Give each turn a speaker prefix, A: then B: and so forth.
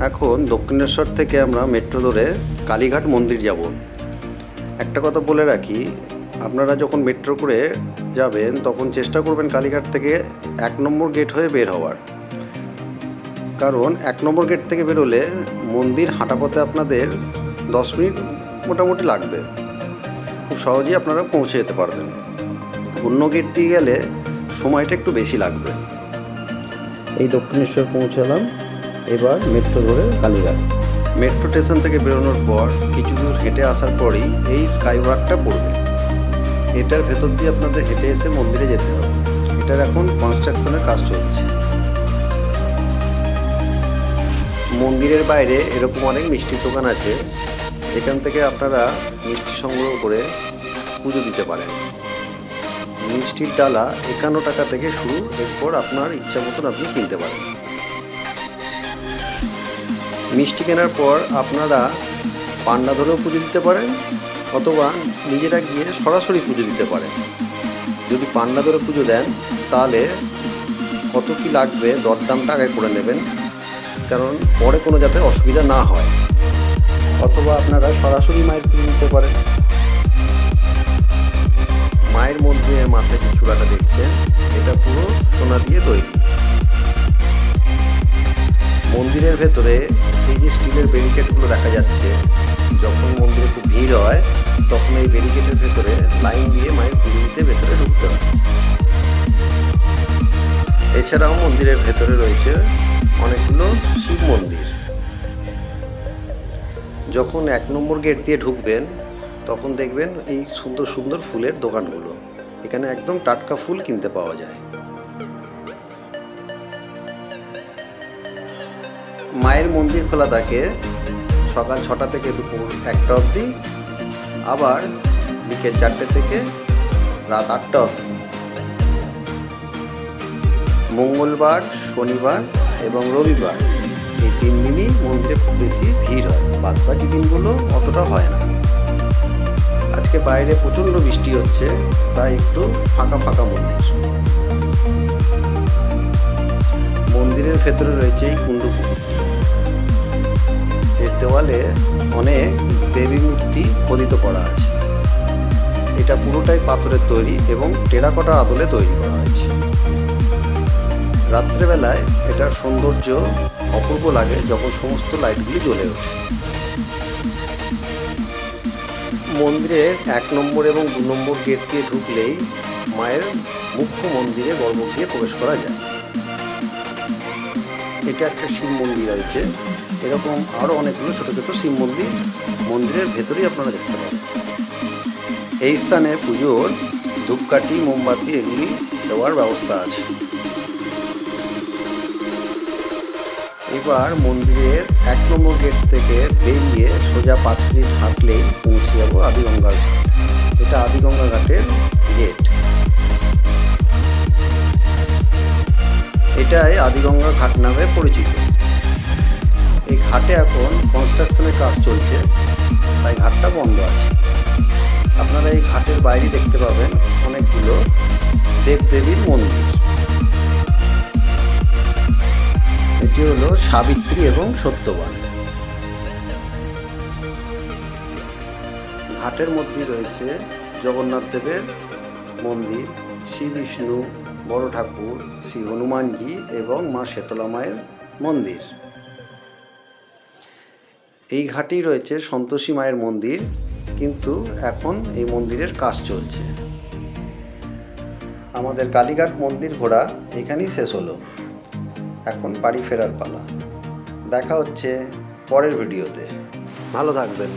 A: এখন দক্ষিণেশ্বর থেকে আমরা মেট্রো ধরে কালীঘাট মন্দির যাব। একটা কথা বলে রাখি, আপনারা যখন মেট্রো করে যাবেন, তখন চেষ্টা করবেন কালীঘাট থেকে এক নম্বর গেট হয়ে বের হওয়ার। কারণ এক নম্বর গেট থেকে বেরোলে মন্দির হাঁটা পথে আপনাদের দশ মিনিট মোটামুটি লাগবে। খুব সহজেই আপনারা পৌঁছে যেতে পারবেন। অন্য গেট দিয়ে গেলে সময়টা একটু বেশি লাগবে। এই দক্ষিণেশ্বর পৌঁছালাম। এবার মেট্রো ধরে কালীঘাট। মেট্রো স্টেশন থেকে বেরোনোর পর কিছু দূর হেঁটে আসার পরেই এই স্কাই ওয়াকটা পড়বে। এটার ভেতর দিয়ে আপনাদের হেঁটে এসে মন্দিরে যেতে হবে। এটার এখন কনস্ট্রাকশনের কাজ চলছে। মন্দিরের বাইরে এরকম অনেক মিষ্টির দোকান আছে। এখান থেকে আপনারা মিষ্টি সংগ্রহ করে পুজো দিতে পারেন। মিষ্টির ডালা একান্ন টাকা থেকে শুরু। এরপর আপনার ইচ্ছা মতন আপনি কিনতে পারেন। মিষ্টি কেনার পর আপনারা পান্ডা ধরেও পুজো দিতে পারেন অথবা নিজেরা গিয়ে সরাসরি পুজো দিতে পারেন। যদি পান্ডা ধরে পুজো দেন, তাহলে কত কি লাগবে দরদামটা আগে করে নেবেন, কারণ পরে কোনো যাতে অসুবিধা না হয়। অথবা আপনারা সরাসরি মায়ের পুজো দিতে পারেন। মায়ের মধ্যে মাথায় যে চূড়াটা দেখছেন, এটা পুরো সোনা দিয়ে তৈরি। মন্দিরের ভেতরে এই যে স্টিলের ব্যারিকেডগুলো দেখা যাচ্ছে, যখন মন্দিরে খুব ভিড় হয়, তখন এই ব্যারিকেডের ভেতরে লাইন দিয়ে মায়ের পুজো দিতে ভেতরে ঢুকতে হয়। এছাড়াও মন্দিরের ভেতরে রয়েছে অনেকগুলো শিব মন্দির। যখন এক নম্বর গেট দিয়ে ঢুকবেন, তখন দেখবেন এই সুন্দর সুন্দর ফুলের দোকানগুলো। এখানে একদম টাটকা ফুল কিনতে পাওয়া যায়। মায়ের মন্দির খোলা থাকে সকাল ছটা থেকে দুপুর একটা অবধি, আবার বিকেল চারটে থেকে রাত আটটা অবধি। মঙ্গলবার, শনিবার এবং রবিবার এই তিন দিনই মন্দিরে খুব বেশি ভিড় হয়। বাদ বাকি দিনগুলো অতটা হয় না। আজকে বাইরে প্রচণ্ড বৃষ্টি হচ্ছে, তাই একটু ফাঁকা ফাঁকা মন্দির। মন্দিরের ভেতরে রয়েছে এই কুণ্ডু পুকুরটি এর দেওয়ালে অনেক দেবী মূর্তি খোদিত করা আছে। এটা পুরোটাই পাথরের তৈরি এবং টেরাকোটার আদলে তৈরি করা হয়েছে। রাত্রেবেলায় এটার সৌন্দর্য অপূর্ব লাগে যখন সমস্ত লাইটগুলি জ্বলে ওঠে। মন্দিরের এক নম্বর এবং দু নম্বর গেট দিয়ে ঢুকলেই মায়ের মুখ্য মন্দিরে গর্ভ দিয়ে প্রবেশ করা যায়। এটা একটা শিব মন্দির আছে এরকম আরও অনেকগুলো ছোটো ছোটো শিব মন্দির, মন্দিরের ভেতরেই আপনারা দেখতে পাবেন। এই স্থানে পুজোর ধূপকাঠি, মোমবাতি এগুলি দেওয়ার ব্যবস্থা আছে। এবার মন্দিরের এক নম্বর গেট থেকে বেরিয়ে সোজা পাঁচ মিনিট হাঁটলেই পৌঁছে যাব আদিগঙ্গার ঘাট। এটা আদিগঙ্গা ঘাটের গেট। এটাই আদিগঙ্গা ঘাট নামে পরিচিত। এই ঘাটে এখন কনস্ট্রাকশনের কাজ চলছে, তাই ঘাটটা বন্ধ আছে। আপনারা এই ঘাটের বাইরে দেখতে পাবেন অনেকগুলো দেবদেবীর মন্দির। এটি হলো সাবিত্রী এবং সত্যবান। ঘাটের মধ্যে রয়েছে জগন্নাথ দেবের মন্দির, শ্রী বিষ্ণু, বড় ঠাকুর, শ্রী হনুমানজি এবং মা শেতলা মায়ের মন্দির। এই ঘাটেই রয়েছে সন্তোষী মায়ের মন্দির, কিন্তু এখন এই মন্দিরের কাজ চলছে। আমাদের কালীঘাট মন্দির ঘোরা এখানেই শেষ হলো। এখন বাড়ি ফেরার পালা। দেখা হচ্ছে পরের ভিডিওতে। ভালো থাকবেন।